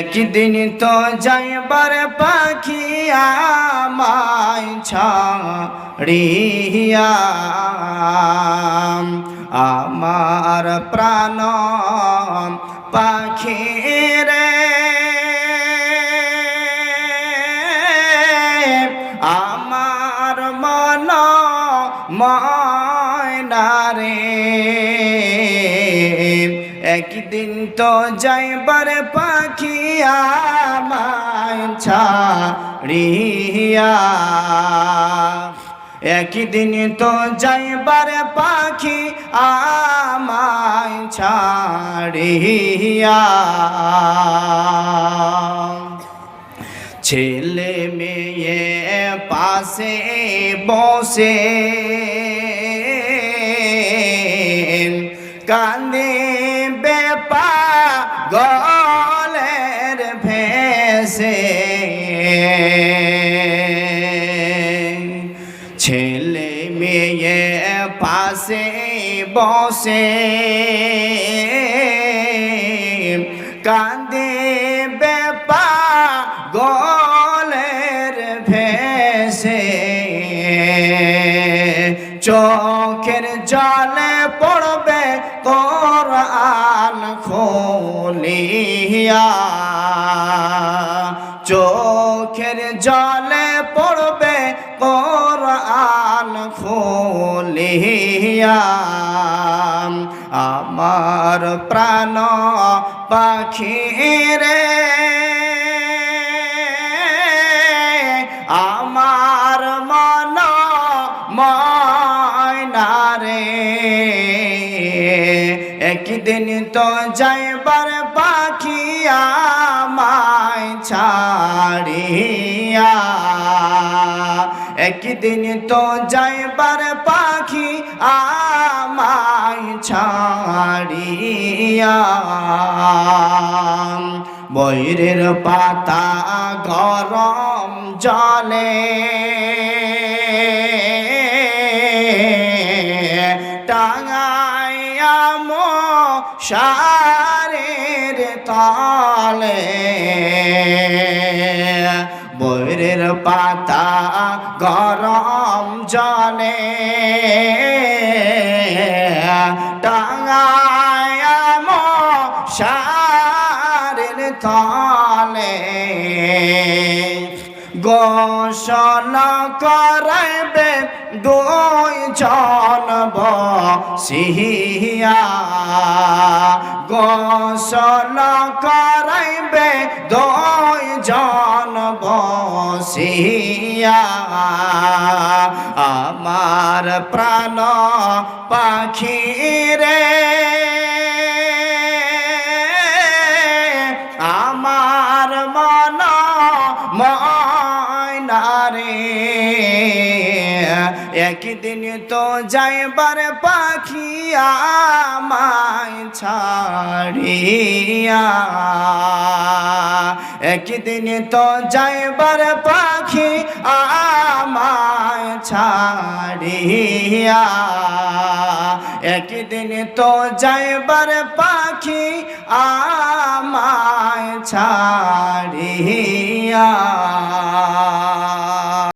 একদিন তো যাইবার পাখি আমায় ছাড়িয়া আমার প্রাণ পাখি রে। আমার মন ময়নারে একদিন তো যাইবার পাখি আমায় একদিন তো যাইবার পাখি আমায় ছেলে মেয়ে পাশে বসে কান্দে বেপা গলের ভেসে। ছেলে মেয়ে পাশে বসে। কান্দে কোরআন খোলিয়া চোখের জলে পড়বে কোরআন খোলিয়া। আমার প্রাণ পাখি রে আমার মন ময়নারে। একদিন তো যাইবার পাখি আমায় ছাড়িয়া। একদিন তো যাইবার পাখি আমায় ছাড়িয়া। বৈরের পাতা গরম জলে। টাঙাইয়া সারের তলে বৈরের পাতা গরম জলে টাঙাইয়া সারের তলে। গোসল করাইবে দুই জন বসিয়া গোসল করাইবে দুই জন বসিয়া আমার প্রাণ পাখি রে একদিন তো যাইবার পাখি আমায় ছাড়িয়া। একদিন তো যাইবার পাখি আমায় ছাড়িয়া। একদিন তো যাইবার পাখি আমায় ছাড়িয়া।